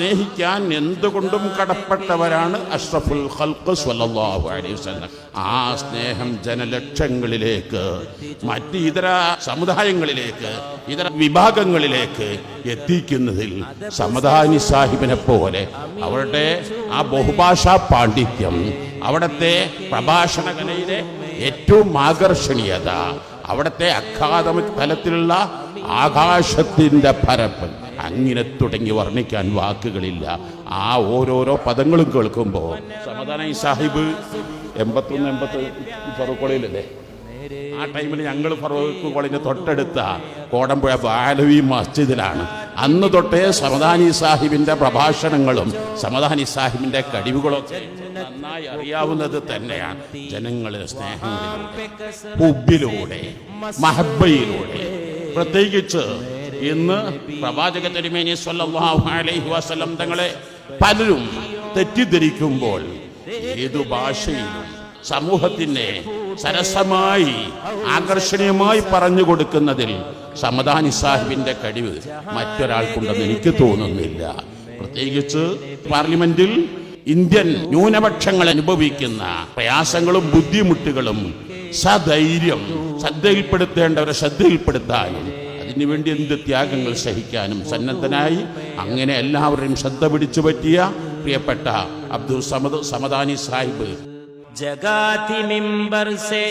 സ്നേഹിക്കാൻ എന്തുകൊണ്ടും കടപ്പെട്ടവരാണ് അഷ്റഫുൽ ഖൽഖ് സ്വല്ലല്ലാഹു അലൈഹി വസല്ലം. ആ സ്നേഹം ജനലക്ഷങ്ങളിലേക്ക് മറ്റ് ഇതര സമുദായങ്ങളിലേക്ക് ഇതര വിഭാഗങ്ങളിലേക്ക് എത്തിക്കുന്നതിൽ സമദാനി സാഹിബിനെ പോലെ അവരുടെ ആ ബഹുഭാഷാ പാണ്ഡിത്യം അവിടുത്തെ പ്രഭാഷണ കലയിലെ ഏറ്റവും ആകർഷണീയത അവിടുത്തെ അക്കാദമിക് തലത്തിലുള്ള ആകാശത്തിന്റെ പരപ്പ് അങ്ങനെ തുടങ്ങി വർണിക്കാൻ വാക്കുകളില്ല. ആ ഓരോരോ പദങ്ങളും കേൾക്കുമ്പോൾ സമദാന സാഹിബ് എൺപത്തൊന്ന് എൺപത്തി ഫറൂഖ് ആ ടൈമിൽ ഞങ്ങൾ ഫറൂഖ് കോളേജിന് തൊട്ടടുത്ത കോടമ്പുഴ ബാലവി മസ്ജിദിലാണ്. അന്ന് തൊട്ടേ സമദാനി സാഹിബിന്റെ പ്രഭാഷണങ്ങളും സമദാനി സാഹിബിന്റെ കഴിവുകളൊക്കെ നന്നായി അറിയാവുന്നത് തന്നെയാണ്. ജനങ്ങളെ സ്നേഹങ്ങളിലൂടെ മഹബയിലൂടെ. പ്രത്യേകിച്ച് ഇന്ന് പ്രവാചക തിരുമേനി സല്ലല്ലാഹു അലൈഹി വസല്ലം തങ്ങളെ പലരും തെറ്റിദ്ധരിക്കുമ്പോൾ ഏതു ഭാഷയിലും സമൂഹത്തിനെ സരസമായി ആകർഷണീയമായി പറഞ്ഞു കൊടുക്കുന്നതിൽ സമദാനി സാഹിബിന്റെ കഴിവ് മറ്റൊരാൾക്കുണ്ടെന്ന് എനിക്ക് തോന്നുന്നില്ല. പ്രത്യേകിച്ച് പാർലമെന്റിൽ ഇന്ത്യൻ ന്യൂനപക്ഷങ്ങൾ അനുഭവിക്കുന്ന പ്രയാസങ്ങളും ബുദ്ധിമുട്ടുകളും സധൈര്യം ശ്രദ്ധയിൽപ്പെടുത്തേണ്ടവരെ ശ്രദ്ധയിൽപ്പെടുത്താനും അതിനുവേണ്ടി എന്ത് ത്യാഗങ്ങൾ സഹിക്കാനും സന്നദ്ധനായി അങ്ങനെ എല്ലാവരെയും ശ്രദ്ധ പിടിച്ചു പറ്റിയ പ്രിയപ്പെട്ട അബ്ദുൽ സമദ് സമദാനി സാഹിബ്. ജഗാതി മിമ്പർ സെ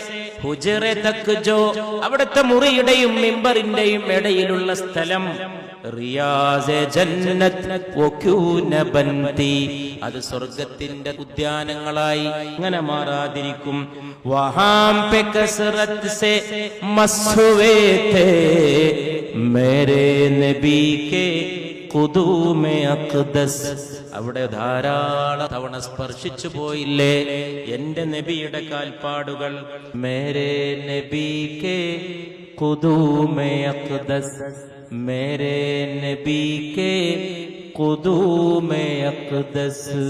ജോ. അവിടുത്തെ മുറിയുടെയും മിമ്പറിന്റെയും ഇടയിലുള്ള സ്ഥലം അത് സ്വർഗത്തിന്റെ ഉദ്യാനങ്ങളായി അങ്ങനെ മാറാതിരിക്കും. വഹാം പെ കസറത്ത് സെ മേരെ നബി കെ കുതൂമെ അക്ദസ് അവിടെ ധാരാളം തവണ സ്പർശിച്ചു പോയില്ലേ? എന്റെ നബിയുടെ കാൽപ്പാടുകൾ. മേരെ നബിക്ക് കുതൂമെ മേരേ മേരെ കെ കുതൂമേ അഖ്ദസ്.